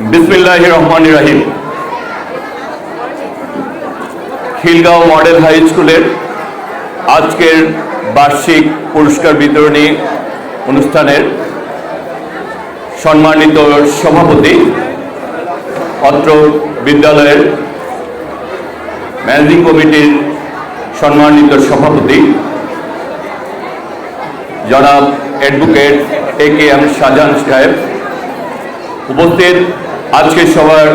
বিসমিল্লাহ রহমান রাহিম। খিলগাঁও মডেল হাই স্কুলের আজকের বার্ষিক পুরস্কার বিতরণী অনুষ্ঠানের সম্মানিত সভাপতি অত্র বিদ্যালয়ের ম্যানেজিং কমিটির সম্মানিত সভাপতি জনাব advocate A K M Shahjahan সাহেব উপস্থিত আজকের সবার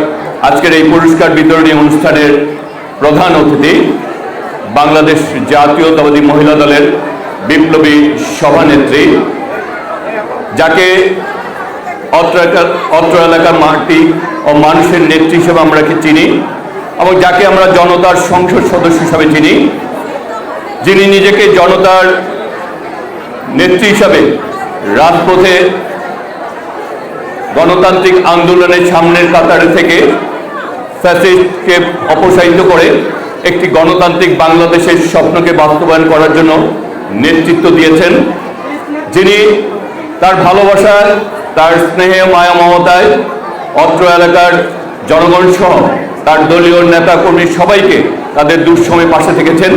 আজকের এই পুরস্কার বিতরণী অনুষ্ঠানের প্রধান অতিথি বাংলাদেশ জাতীয়তাবাদী মহিলা দলের বিপ্লবী সভানেত্রী, যাকে অত্র অত্র এলাকার মাটি ও মানুষের নেত্রী হিসেবে আমরা চিনি এবং যাকে আমরা জনতার সংসদ সদস্য হিসাবে চিনি। যিনি নিজেকে জনতার নেত্রী হিসাবে রাজপথে গণতান্ত্রিক আন্দোলনের সামনের কাতারে থেকে ফ্যাসিস্টকে অপসারিত করে একটি গণতান্ত্রিক বাংলাদেশের স্বপ্নকে বাস্তবায়ন করার জন্য নেতৃত্ব দিয়েছেন, যিনি তার ভালোবাসায় তার স্নেহে মায়া মমতায় অত্র এলাকার জনগণ সহ তার দলীয় নেতা কর্মী সবাইকে তাদের দুঃসময় পাশে থেকেছেন।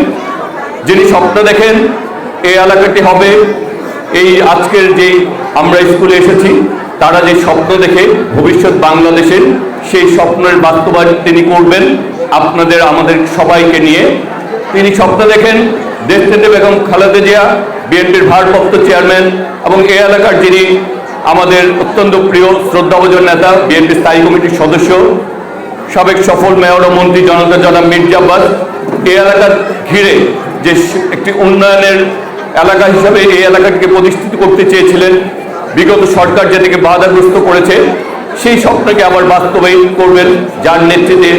যিনি স্বপ্ন দেখেন, এই এলাকাটি হবে, এই আজকের যে আমরা স্কুলে এসেছি তারা যে স্বপ্ন দেখে ভবিষ্যৎ বাংলাদেশের, সেই স্বপ্নের বাস্তবায়ন তিনি করবেন আপনাদের, আমাদের সবাইকে নিয়ে। তিনি স্বপ্ন দেখেন দেশনেত্রী বেগম খালেদা জিয়া, বিএনপির ভারপ্রাপ্ত চেয়ারম্যান এবং এই এলাকার যিনি আমাদের অত্যন্ত প্রিয় শ্রদ্ধাভোজন নেতা বিএনপি স্থায়ী কমিটির সদস্য, সাবেক সফল মেয়র ও মন্ত্রী জনতা জনাব মির্জা আব্বাস, এই এলাকা ঘিরে যে একটি উন্নয়নের এলাকা হিসাবে এই এলাকাটিকে প্রতিষ্ঠিত করতে চেয়েছিলেন বিগত সরকার যেটিকে বাধাগ্রস্ত করেছে, সেই স্বপ্নকে আবার বাস্তবায়ন করবেন যার নেতৃত্বে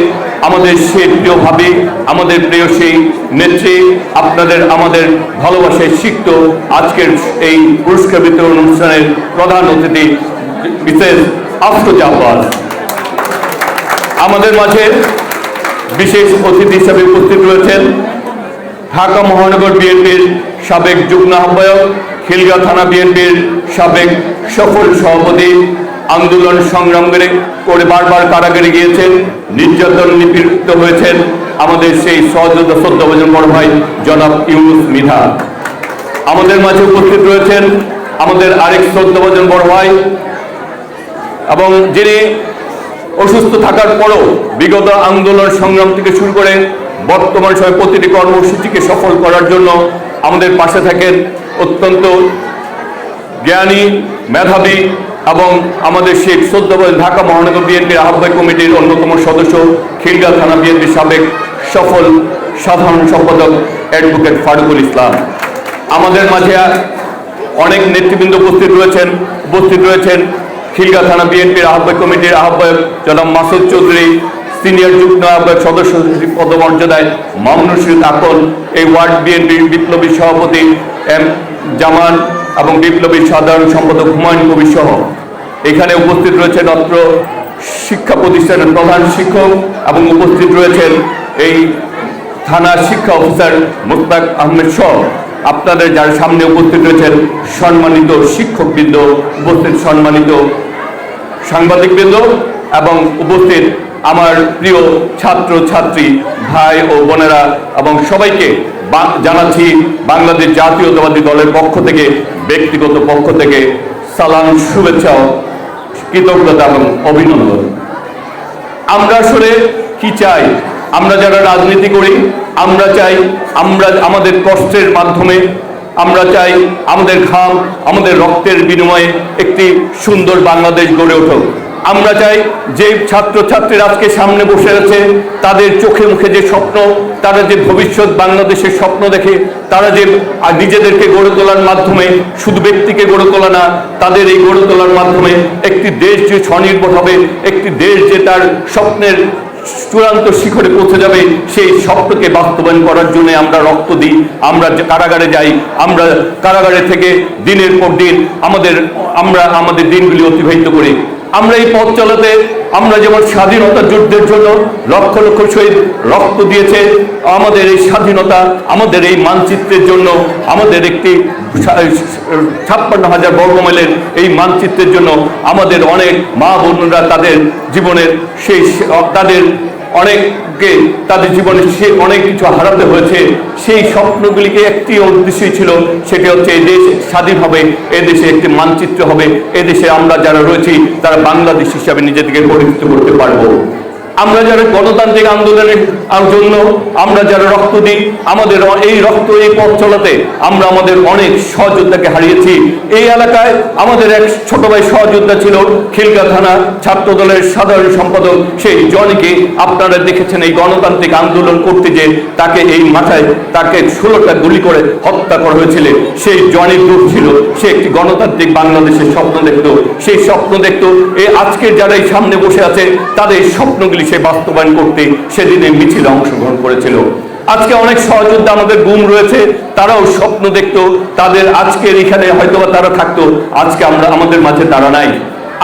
আমাদের সেই প্রিয় ভাবি, আমাদের প্রিয় সেই নেত্রী, আপনাদের আমাদের ভালোবাসায় সিক্ত আজকের এই পুরস্কার বিতরণ অনুষ্ঠানের প্রধান অতিথি বিশেষ আফরোজা আব্বাস। আমাদের মাঝে বিশেষ অতিথি হিসেবে উপস্থিত রয়েছেন ঢাকা মহানগর বিএনপির সাবেক যুগ্ম আহ্বায়ক খিলগা থানা বিএনপির সাবেক সফল সভাপতি আন্দোলন সংগ্রাম করে বারবার কারাগারে গিয়েছেন, নির্যাতন নিপীড়িত হয়েছেন আমাদের সেই সহযোগিতা শ্রদ্ধাভোজন বড় ভাই জনাব ইউনুস মিধা। আমাদের মাঝে উপস্থিত রয়েছেন আমাদের আরেক শ্রদ্ধাভোজন বড় ভাই এবং যিনি অসুস্থ থাকার পরও বিগত আন্দোলন সংগ্রাম থেকে শুরু করে বর্তমান সময় প্রতিটি কর্মসূচিকে সফল করার জন্য আমাদের পাশে থাকেন অত্যন্ত জ্ঞানী, মেধাবী এবং আমাদের শেখ শ্রদ্ধাবাদ ঢাকা মহানগর বিএনপির আহ্বায়ক কমিটির অন্যতম সদস্য খিলগা থানা বিএনপির সাবেক সফল সাধারণ সম্পাদক অ্যাডভোকেট ফারুকুল ইসলাম। আমাদের মাঝে অনেক নেতৃবৃন্দ উপস্থিত রয়েছেন উপস্থিত রয়েছেন খিলগা থানা বিএনপির আহ্বায়ক কমিটির আহ্বায়ক জনাব মাসুদ চৌধুরী, সিনিয়র যুগ্ম আহ্বায়ক সদস্য পদমর্যাদায় মামুনুর আকল এই ওয়ার্ড বিএনপির বিপ্লবী সভাপতি এম জামান এবং বিপ্লবী সাধারণ সম্পাদক হুমায়ুন কবির সহ। এখানে উপস্থিত রয়েছেন অত্র শিক্ষা প্রতিষ্ঠানের প্রধান শিক্ষক এবং উপস্থিত রয়েছেন এই থানার শিক্ষা অফিসার মুস্তাক আহমেদ সহ। আপনাদের যার সামনে উপস্থিত রয়েছেন সম্মানিত শিক্ষকবৃন্দ, উপস্থিত সম্মানিত সাংবাদিকবৃন্দ এবং উপস্থিত আমার প্রিয় ছাত্র ছাত্রী ভাই ও বোনেরা, এবং সবাইকে জানাচ্ছি বাংলাদেশ জাতীয়তাবাদী দলের পক্ষ থেকে, ব্যক্তিগত পক্ষ থেকে সালাম, শুভেচ্ছা, কৃতজ্ঞতা এবং অভিনন্দন। আমরা আসলে কি চাই? আমরা যারা রাজনীতি করি, আমরা চাই আমরা আমাদের কষ্টের মাধ্যমে, আমরা চাই আমাদের ঘাম, আমাদের রক্তের বিনিময়ে একটি সুন্দর বাংলাদেশ গড়ে উঠুক। আমরা চাই যে ছাত্রছাত্রীরা আজকে সামনে বসে আছে তাদের চোখে মুখে যে স্বপ্ন, তারা যে ভবিষ্যৎ বাংলাদেশের স্বপ্ন দেখে, তারা যে নিজেদেরকে গড়ে তোলার মাধ্যমে, শুধু ব্যক্তিকে গড়ে তোলা না, তাদের এই গড়ে তোলার মাধ্যমে একটি দেশ যে স্বনির্ভর হবে, একটি দেশ যে তার স্বপ্নের চূড়ান্ত শিখরে পৌঁছে যাবে, সেই স্বপ্নকে বাস্তবায়ন করার জন্য আমরা রক্ত দিই, আমরা কারাগারে যাই, আমরা কারাগারে থেকে দিনের পর দিন আমাদের, আমরা আমাদের দিনগুলি অতিবাহিত করি। আমরা এই পথ চলাতে, আমরা যেমন স্বাধীনতা যুদ্ধের জন্য লক্ষ লক্ষ শহীদ রক্ত দিয়েছে, আমাদের এই স্বাধীনতা, আমাদের এই মানচিত্রের জন্য, আমাদের একটি ছাপ্পান্ন হাজার বর্গমাইলের এই মানচিত্রের জন্য আমাদের অনেক মা বোনরা তাদের জীবনের সেই তাদের অনেককে তাদের জীবনে সে অনেক কিছু হারাতে হয়েছে। সেই স্বপ্নগুলিকে একটি উদ্দেশ্যই ছিল, সেটি হচ্ছে এই দেশ স্বাধীন হবে এদেশে একটি মানচিত্র হবে এদেশে আমরা যারা রয়েছি, তারা বাংলাদেশ হিসাবে নিজেদেরকে পরিচিত করতে পারব। আমরা যারা গণতান্ত্রিক আন্দোলনের জন্য আমরা যারা রক্ত দিই, আমাদের এই রক্ত এই পথ চলাতে আমরা আমাদের অনেক সহযোদ্ধাকে হারিয়েছি। এই এলাকায় আমাদের এক ছোট ভাই সহযোদ্ধা ছিল, খিলগা থানা ছাত্র দলের সাধারণ সম্পাদক। সেই জনকে আপনারা দেখেছেন এই গণতান্ত্রিক আন্দোলন করতে যে তাকে এই মাথায়, তাকে ষোলোটা গুলি করে হত্যা করা হয়েছিল। সেই জনি দূর ছিল। সে একটি গণতান্ত্রিক বাংলাদেশের স্বপ্ন দেখত। সেই স্বপ্ন দেখত, এই আজকে যারা এই সামনে বসে আছে, তাদের স্বপ্নগুলি সে বাস্তবায়ন করতে সেদিনে মিছিলে অংশগ্রহণ করেছিল। আজকে অনেক সহযোদ্ধা আমাদের গুম রয়েছে, তারাও স্বপ্ন দেখত, তাদের আজকের এখানে হয়তোবা তারা থাকতো, আজকে আমরা আমাদের মাঝে তারা নাই।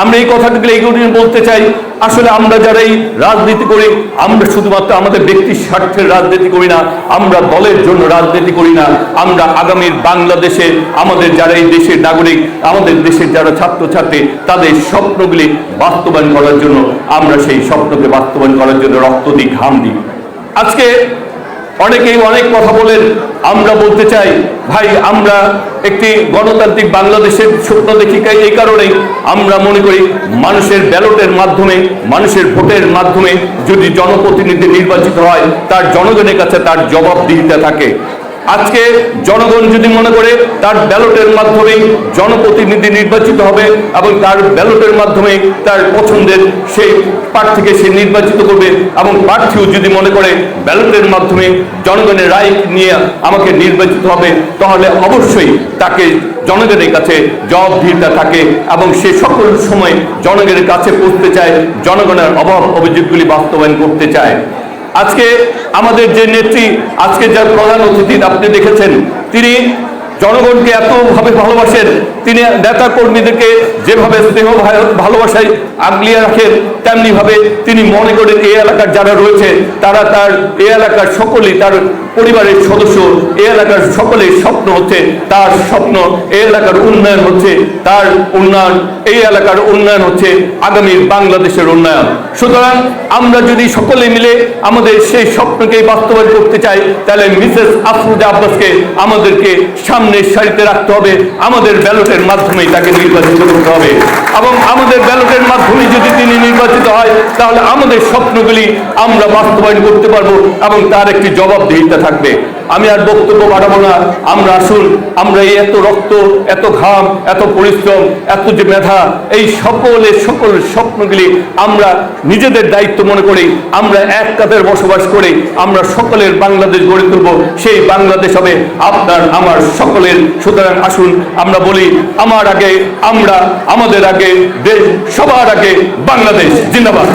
আমরা এই কথাগুলো এইগুলি বলতে চাই, আসলে আমরা যারা এই রাজনীতি করি, আমরা শুধুমাত্র আমাদের ব্যক্তির স্বার্থের রাজনীতি করি না, আমরা দলের জন্য রাজনীতি করি না, আমরা আগামীর বাংলাদেশে আমাদের যারা এই দেশের নাগরিক, আমাদের দেশের যারা ছাত্রছাত্রী, তাদের স্বপ্নগুলি বাস্তবায়ন করার জন্য আমরা সেই স্বপ্নকে বাস্তবায়ন করার জন্য রক্ত দিই ঘাম দিই। আজকে অনেকেই অনেক কথা বলেন, আমরা বলতে চাই, ভাই, আমরা একটি গণতান্ত্রিক বাংলাদেশের স্বপ্ন দেখি এই কারণেই আমরা মনে করি মানুষের ব্যালটের মাধ্যমে, মানুষের ভোটের মাধ্যমে যদি জনপ্রতিনিধি নির্বাচিত হয়, তার জনগণের কাছে তার জবাবদিহিতা থাকে। আজকে জনগণ যদি মনে করে তার ব্যালটের মাধ্যমে জনপ্রতিনিধি নির্বাচিত হবে এবং তার ব্যালটের মাধ্যমে তার পছন্দের সেই প্রার্থীকে সে নির্বাচিত করবে এবং প্রার্থীও যদি মনে করে ব্যালটের মাধ্যমে জনগণের রায় নিয়ে আমাকে নির্বাচিত হবে, তাহলে অবশ্যই তাকে জনগণের কাছে জবাবদিহিতা থাকে এবং সে সকল সময় জনগণের কাছে পৌঁছতে চায়, জনগণের অভাব অভিযোগগুলি বাস্তবায়ন করতে চায়। আজকে আমাদের যে নেত্রী, আজকে যার প্রধান অতিথি আপনি দেখেছেন, তিনি জনগণকে এতভাবে ভালোবাসেন, তিনি নেতা কর্মীদেরকে যেভাবে স্নেহ ভালোবাসায় আগলিয়ে রাখেন তেমনি ভাবে তিনি মনে করেন এই এলাকার যারা রয়েছে, তারা তার এই এলাকার সকলেই তার পরিবারের সদস্য এই এলাকার সকলের স্বপ্ন হচ্ছে তার স্বপ্ন এই এলাকার উন্নয়ন হচ্ছে তার উন্নয়ন, এই এলাকার উন্নয়ন হচ্ছে আগামীর বাংলাদেশের উন্নয়ন। সুতরাং আমরা যদি সকলে মিলে আমাদের সেই স্বপ্নকে বাস্তবায়ন করতে চাই, তাহলে মিসেস আফরুজা আব্বাসকে আমাদেরকে সামনের সারিতে রাখতে হবে। আমাদের ব্যালটের মাধ্যমে তাকে নির্বাচিত করতে হবে। এবং আমাদের ব্যালটের মাধ্যমে যদি তিনি নির্বাচিত হয়, তাহলে আমাদের স্বপ্নগুলি আমরা বাস্তবায়ন করতে পারব এবং তার একটি জবাবদিহিতা থাকবে। আমি আর বক্তব্য বাড়াবো না। আমরা আসুন, আমরা এই এত রক্ত, এত ঘাম, এত পরিশ্রম, এত যে মেধা, এই সকলের সকল স্বপ্নগুলি আমরা নিজেদের দায়িত্ব মনে করি, আমরা এক কাদের বসবাস করে, আমরা সকলের বাংলাদেশ গড়ে তুলব, সেই বাংলাদেশ হবে আপনার, আমার সকলের। সুতরাং আসুন, আমরা বলি, আমার আগে, আমরা, আমাদের আগে, দেশ সবার আগে, বাংলাদেশ, জিন্দাবাদ।